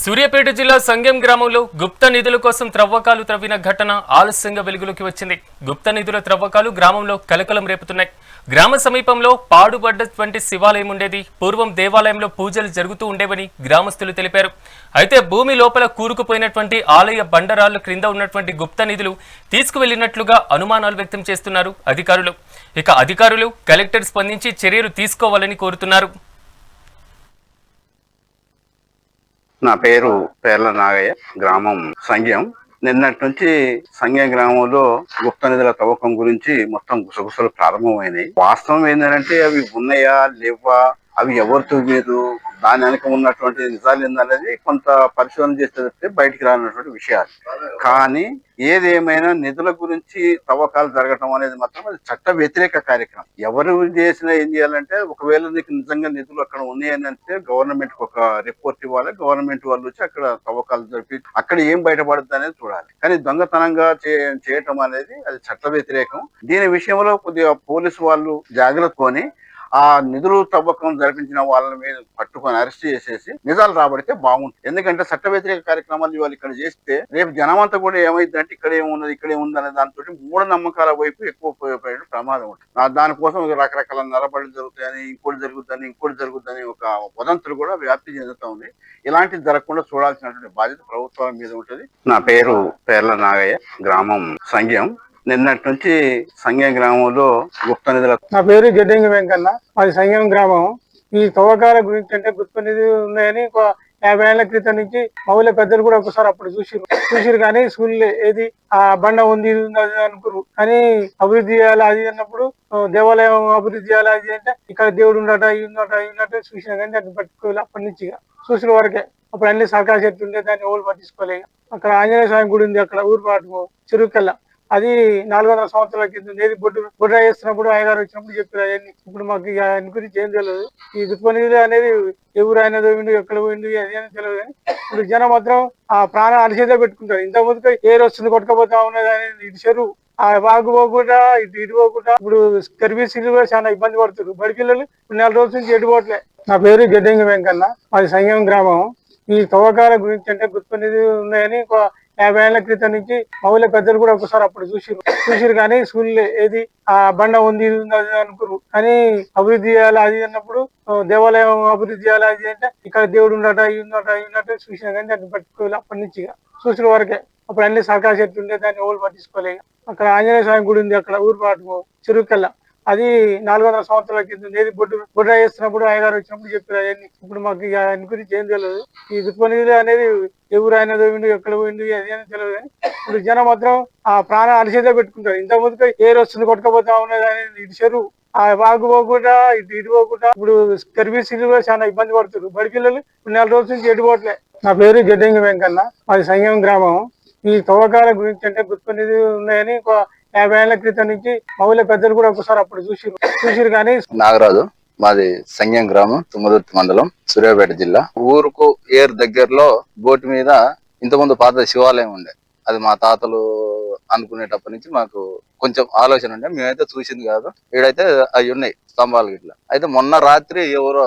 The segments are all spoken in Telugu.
సూర్యాపేట జిల్లా సంగం గ్రామంలో గుప్త నిధుల కోసం త్రవ్వకాలు త్రవ్విన ఘటన ఆలస్యంగా వెలుగులోకి వచ్చింది. గుప్త నిధుల త్రవ్వకాలు గ్రామంలో కలకలం రేపుతున్నాయి. గ్రామ సమీపంలో పాడుబడ్డటువంటి శివాలయం ఉండేది. పూర్వం దేవాలయంలో పూజలు జరుగుతూ ఉండేవని గ్రామస్తులు తెలిపారు. అయితే భూమి లోపల కూరుకుపోయినటువంటి ఆలయ బండరాళ్ళ క్రింద ఉన్నటువంటి గుప్త నిధులు తీసుకువెళ్ళినట్లుగా అనుమానాలు వ్యక్తం చేస్తున్నారు అధికారులు. ఇక అధికారులు కలెక్టర్ స్పందించి చర్యలు తీసుకోవాలని కోరుతున్నారు. నా పేరు పేర్ల నాగయ్య గ్రామం సంఘం నిన్నటి నుంచి సంఘం గ్రామంలో గుప్త నిధుల తవ్వకం గురించి మొత్తం గుసగుసలు ప్రారంభమైనాయి. వాస్తవం ఏంటంటే అవి ఉన్నాయా లేవా అవి ఎవరు తవ్వేదు దాని వెనక ఉన్నటువంటి నిజాలు ఏందనేది కొంత పరిశోధన చేసేటప్పుడు బయటికి రానటువంటి విషయాలు. కానీ ఏదేమైనా నిధుల గురించి తవ్వకాలు జరగటం అనేది మాత్రం అది చట్ట వ్యతిరేక కార్యక్రమం. ఎవరు చేసినా ఏం చేయాలంటే ఒకవేళ నీకు నిజంగా నిధులు అక్కడ ఉన్నాయని అంటే గవర్నమెంట్ ఒక రిపోర్ట్ ఇవ్వాలి. గవర్నమెంట్ వాళ్ళు వచ్చి అక్కడ తవ్వకాలు జరిపి అక్కడ ఏం బయటపడుతుంది అనేది చూడాలి. కానీ దొంగతనంగా చేయటం అనేది అది చట్ట వ్యతిరేకం. దీని విషయంలో కొద్దిగా పోలీసు వాళ్ళు జాగ్రత్త కొని ఆ నిధులు తవ్వకం జరిపించిన వాళ్ళ మీద పట్టుకొని అరెస్ట్ చేసేసి నిజాలు రాబడితే బాగుంటుంది. ఎందుకంటే చట్ట వ్యతిరేక కార్యక్రమాలు ఇవాళ ఇక్కడ చేస్తే రేపు జనమంతా కూడా ఏమైందంటే ఇక్కడ ఏమున్నది ఇక్కడ ఏముంది అనే దాంతో మూఢ నమ్మకాల వైపు ఎక్కువ పోయే ప్రమాదం ఉంటుంది. దానికోసం రకరకాల నరబడులు జరుగుతాయని ఇంకోటి జరుగుతుందని ఇంకోటి జరుగుతుందని ఒక వదంతులు కూడా వ్యాప్తి చెందుతా ఉంది. ఇలాంటివి జరగకుండా చూడాల్సినటువంటి బాధ్యత ప్రభుత్వాల మీద ఉంటుంది. నా పేరు పేర్ల నాగయ్య గ్రామం సంఘం. నిన్నటి నుంచి సంఘం గ్రామంలో గుప్త నిధుల నా పేరు గడ్డంగి వెంకన్న. మాది సంగం గ్రామం. ఈ తవ్వకాల గురించి అంటే గుర్తునిధి ఉన్నాయని ఒక యాభై ఏళ్ళ క్రితం నుంచి మౌల పెద్దలు కూడా ఒకసారి అప్పుడు చూసిరు. చూసిరు కానీ స్కూల్ ఏది ఆ బండ ఉంది ఇది ఉంది అది అనుకురు. కానీ అభివృద్ధి చేయాలి అది అన్నప్పుడు దేవాలయం అభివృద్ధి చేయాలి అది అంటే ఇక్కడ దేవుడు ఉండట ఇది ఉండట ఇది ఉన్నట్టు చూసినా కానీ దాన్ని పట్టుకోవాలి అప్పటి నుంచి చూసిన వరకే. అప్పుడు అన్ని సర్కార్ చెట్లు ఉండే దాన్ని ఎవరు పట్టించుకోలేదు అక్కడ ఆంజనేయ స్వామి గుడి ఉంది అక్కడ ఊరు పాటు చెరువుకెళ్ళ అది నాలుగు వందల సంవత్సరాల కింద ఏది బొడ్డు బొడ్డ చేస్తున్నప్పుడు అయ్యగారు వచ్చినప్పుడు చెప్పారు అవన్నీ ఇప్పుడు మాకు ఇక ఆయన గురించి ఏం తెలియదు ఈ దుఃఖనిధి అనేది ఎవరు ఆయన పోయిండు ఎక్కడ పోయిండు అది అని తెలియదు కానీ ఇప్పుడు జనం మాత్రం ఆ ప్రాణం అరిచేదే పెట్టుకుంటారు. ఇంత ముందుకు ఏరు వస్తుంది కొట్టుకపోతా ఉన్నది అనేది ఇటు చెరువు ఆ వాగు పోకుండా ఇటు ఇటు పోకుండా ఇప్పుడు సర్వీసులు కూడా చాలా ఇబ్బంది పడుతున్నారు. బడి పిల్లలు ఇప్పుడు నెల రోజుల నుంచి ఎటు పోవట్లే. నా పేరు గడ్డంగి వెంకన్న మాది సంగం గ్రామం. ఈ తవ్వకాల గురించి అంటే గుర్తునిధి ఉన్నాయని యాభై ఏళ్ళ క్రితం నుంచి మౌల పెద్దలు కూడా ఒకసారి అప్పుడు చూసిరు చూసిరు కానీ స్కూల్ ఏది ఆ బండ ఉంది ఇది ఉంది అది అనుకురు కానీ అభివృద్ధి చేయాలి అది అన్నప్పుడు దేవాలయం అభివృద్ధి చేయాలి అది అంటే ఇక్కడ దేవుడు ఉండట ఇది ఉండట ఇది ఉన్నట్టు చూసినా కానీ దాన్ని పట్టుకోవాలి అప్పటి నుంచి చూసిన వరకే. అప్పుడు అన్ని సర్కార్ చెట్లు ఉండే దాన్ని ఎవరు పట్టించుకోలేదు అక్కడ ఆంజనేయ స్వామి గుడి ఉంది అక్కడ ఊరు పాటు చెరువుకెళ్ళ. అది నాలుగు వందల సంవత్సరాల కింద ఏది బొడ్డు బొడ్డ చేస్తున్నప్పుడు అయ్యగారు వచ్చినప్పుడు చెప్పారు అవన్నీ ఇప్పుడు మాకు ఇక గురించి ఏం తెలియదు. ఈ దుఃఖనిధి అనేది ఎవరు ఆయన పోయిండు ఎక్కడ పోయిండు అది అని తెలియదు కానీ ఇప్పుడు జనం మాత్రం ఆ ప్రాణం అరిచేదే పెట్టుకుంటారు. ఇంత ముందుకు ఏరు వస్తుంది కొట్టుకపోతా ఉన్నది అనేది ఇటు చెరువు ఆ వాగు పోకుండా ఇటు ఇటు పోకుండా ఇప్పుడు సర్వీసులు కూడా చాలా ఇబ్బంది పడుతున్నారు బడి పిల్లలు ఇప్పుడు నెల రోజుల నుంచి ఎటుపోవట్లే నా పేరు గడ్డంగి వెంకన్న మాది సంగం గ్రామం. ఈ తవ్వకాల గురించి అంటే గుర్తునిధి ఉన్నాయని యాభై ఏళ్ళ క్రితం నుంచి మహిళ పెద్దలు కూడా ఒకసారి అప్పుడు చూసిరు. చూసిరు కానీ నాగరాజు మాది సంగం గ్రామం తుమ్మదుర్తి మండలం సూర్యాపేట జిల్లా. ఊరుకు ఏర్ దగ్గరలో బోటు మీద ఇంతకుముందు పాత శివాలయం ఉండే. అది మా తాతలు అనుకునేటప్పటి నుంచి మాకు కొంచెం ఆలోచన ఉండే. మేమైతే చూసింది కాదు. ఈడైతే అవి ఉన్నాయి స్తంభాలు గిట్ల. అయితే మొన్న రాత్రి ఎవరో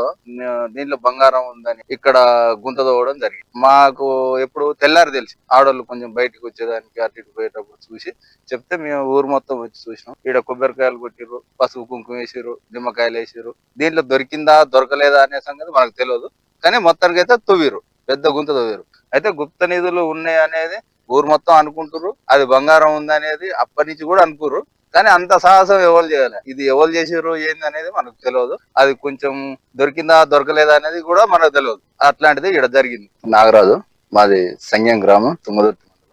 దీంట్లో బంగారం ఉందని ఇక్కడ గుంత తోవడం జరిగింది. మాకు ఎప్పుడు తెల్లారి తెలిసి ఆడోళ్ళు కొంచెం బయటికి వచ్చేదానికి అటు ఇటు పోయేటప్పుడు చూసి చెప్తే మేము ఊరు మొత్తం వచ్చి చూసినాం. ఈడ కొబ్బరికాయలు కొట్టిర్రు పసుపు కుంకుమ వేసిర్రు నిమ్మకాయలు వేసిర్రు. దీంట్లో దొరికిందా దొరకలేదా అనే సంగతి మనకు తెలియదు కానీ మొత్తానికి అయితే తువ్విరు పెద్ద గుంత తవ్విరు అయితే గుప్త నిధులు ఉన్నాయి అనేది ఊరు మొత్తం అనుకుంటారు అది బంగారం ఉందనేది అప్పటి నుంచి కూడా అనుకుర్రు. కానీ అంత సాహసం ఎవరు చేయాలి. ఇది ఎవరు చేసారు ఏంది అనేది మనకు తెలియదు. అది కొంచెం దొరికిందా దొరకలేదా అనేది కూడా మనకు తెలియదు. అట్లాంటిది ఇక్కడ జరిగింది. నాగరాజు మాది సంగం గ్రామం తుమ్మదుర్తి